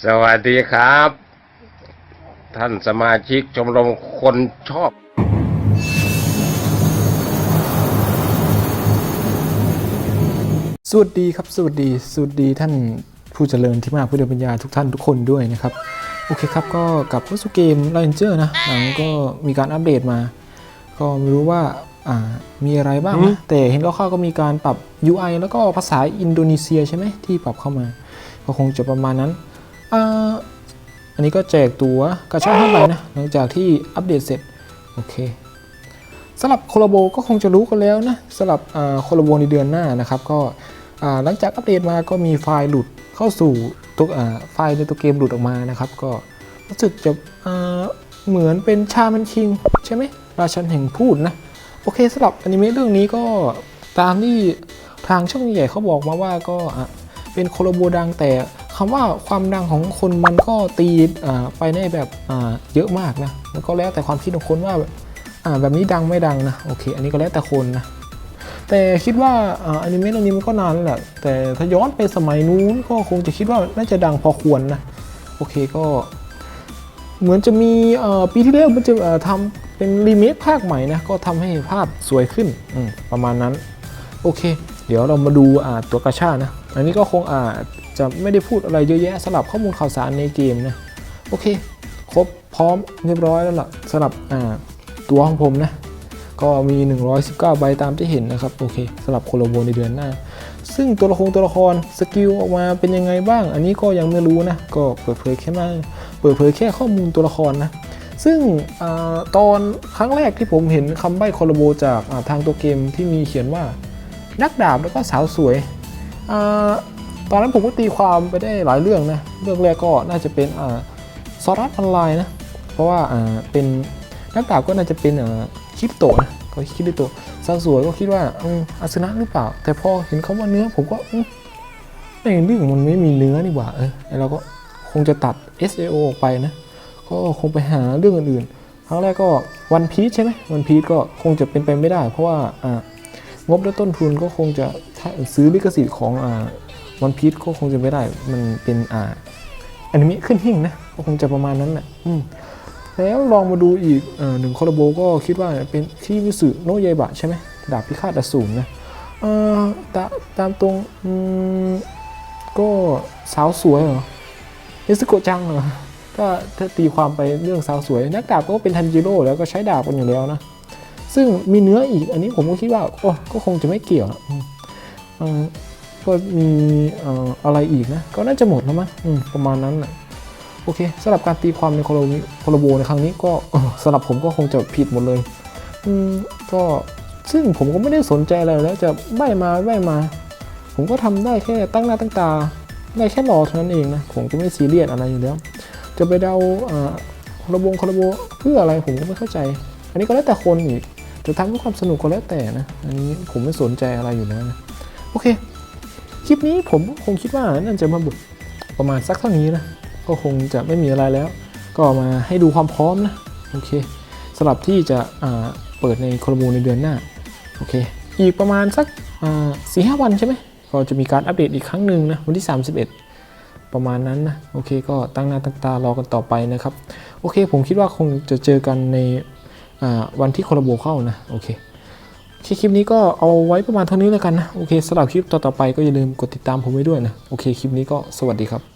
สวัสดีครับ ท่านสมาชิกชมรมคนชอบ สวัสดีครับ สวัสดี สวัสดีท่านผู้เจริญที่มาผู้เดินปัญญาทุกท่านทุกคนด้วยนะครับ โอเคครับก็กลับเข้าสู่เกม r a n g e r นะหลังก็มีการอัปเดตมา ก็ไม่รู้ว่าอ่ามีอะไรบ้างนะแต่เห็นคร่าวๆก็มีการปรับ UI แล้วก็ภาษาอินโดนีเซียใช่ไหมที่ปรับเข้ามา ก็คงจะประมาณนั้น อันนี้ก็แจกตัวกระชากห้าใบนะหลังจากที่อัปเดตเสร็จ โอเคสำหรับโคลาโบก็คงจะรู้กันแล้วนะสำหรับโคลาโบในเดือนหน้านะครับ ก็หลังจากอัปเดตมาก็มีไฟล์หลุดเข้าสู่ตัวไฟล์ในตัวเกมหลุดออกมานะครับ ก็รู้สึกจะเหมือนเป็นชามันคิง ใช่ไหมราชันแห่งพูดนะโอเคสำหรับอนิเมะเรื่องนี้ก็ตามที่ทางช่องใหญ่เขาบอกมาว่าก็เป็นโคลาโบดังแต่ คำว่าความดังของคนมันก็ตีไปได้แบบเยอะมากนะแล้วก็แล้วแต่ความคิดของคนว่าแบบนี้ดังไม่ดังนะโอเค อันนี้ก็แล้วแต่คนนะแต่คิดว่าอนิเมะเรื่องนี้มันก็นานแล้วแหละแต่ถ้าย้อนไปสมัยนู้นก็คงจะคิดว่าน่าจะดังพอควรนะโอเคก็เหมือนจะมีปีที่แล้วมันจะทำเป็นรีเมคภาคใหม่นะก็ทำให้ภาพสวยขึ้นประมาณนั้น โอเค เดี๋ยวเรามาดูตัวกระชานะ อันนี้ก็คงอา จะไม่ได้พูดอะไรเยอะแยะสลับข้อมูลข่าวสารในเกมนะโอเค ครบพร้อมเรียบร้อยแล้วล่ะสำหรับอ่าตัวของผมนะ ก็มี 119 ใบตามที่เห็นนะครับ โอเคสำหรับโคโลโบในเดือนหน้า ซึ่งตัวละครตัวละครสกิลออกมาเป็นยังไงบ้าง อันนี้ก็ยังไม่รู้นะ ก็เปิดเผยแค่มาเปิดเผยแค่ข้อมูลตัวละครนะซึ่งอตอนครั้งแรกที่ผมเห็นคำใบ้โคโลโบจากาทางตัวเกมที่มีเขียนว่า นักดาบแล้วก็สาวสวยอา ตอนนั้นผมก็ตีความไปได้หลายเรื่องนะ เรื่องแรกก็น่าจะเป็นอ่าซอรัสออนไลน์นะ เพราะว่าอ่าเป็นนักดาบก็น่าจะเป็นอ่าคริโตนะก็คิริโตะสาวสวยก็คิดว่าอืมอาสนะหรือเปล่า แต่พอเห็นคาว่าเนื้อผมก็อืมในเรื่องมันไม่มีเนื้อนี่หว่าเออเราก็คงจะตัด SAO ออกไปนะ ก็คงไปหาเรื่องอื่นๆครั้งแรกก็วันพีชใช่ไหมวันพีชก็คงจะเป็นไปไม่ได้ เพราะว่าอ่างบและต้นทุนก็คงจะซื้อลิขสิทธิ์ของอ่า วันพีชก็คงจะไม่ได้ มันเป็นอ่าอนิเมะขึ้นหิ่งนะ ก็คงจะประมาณนั้นแหละอืมแล้วลองมาดูอีกอหนึ่งคอร์โบก็คิดว่าเป็นที่มิสึโนเยบะใช่ไหมดาบพิฆาตอสูรนะเอ่อตาตามตรงอืมก็สาวสวยเหรอเนสโกจังเหรอก็ถ้าตีความไปเรื่องสาวสวย นักดาบก็เป็นทันจิโร่แล้วก็ใช้ดาบกันอยู่แล้วนะ ซึ่งมีเนื้ออีกอันนี้ผมก็คิดว่าโอ้ก็คงจะไม่เกี่ยวอืม ก็มีอะไรอีกนะ ก็น่าจะหมดแล้วมั้งประมาณนั้นแหละโอเคสำหรับการตีความในโคโลโคโลโบในครั้งนี้ก็สำหรับผมก็คงจะผิดหมดเลยอืมก็ซึ่งผมก็ไม่ได้สนใจอะไรแล้วจะใบมาใบมา ผมก็ทำได้แค่ตั้งหน้าตั้งตาได้แค่รอเท่านั้นเองนะผมก็ไม่ซีเรียสอะไรอยู่แล้วจะไปเดาอ่าโคโลโบโคโลโบเพื่ออะไรผมก็ไม่เข้าใจ อันนี้ก็แล้วแต่คนอีกจะทำเพื่อความสนุกก็แล้วแต่นะอันนี้ผมไม่สนใจอะไรอยู่แล้วนะโอเค คลิปนี้ผมคงคิดว่าน่าจะมาบุกประมาณสักเท่านี้นะ ก็คงจะไม่มีอะไรแล้ว ก็มาให้ดูความพร้อมนะ โอเคสำหรับที่จะเปิดในโคลโมในเดือนหน้า โอเค อีกประมาณสักสี่ห้าวันใช่ไหมก็จะมีการอัปเดตอีกครั้งหนึ่งนะ วันที่ 31 ประมาณนั้นนะ โอเค ก็ตั้งหน้าตั้งตารอกันต่อไปนะครับ โอเค ผมคิดว่าคงจะเจอกันในวันที่โคลโบเข้านะ โอเค คลิปนี้ก็เอาไว้ประมาณเท่านี้แล้วกันนะ โอเคสำหรับคลิปต่อๆไปก็อย่าลืมกดติดตามผมไว้ด้วยนะ โอเคคลิปนี้ก็สวัสดีครับ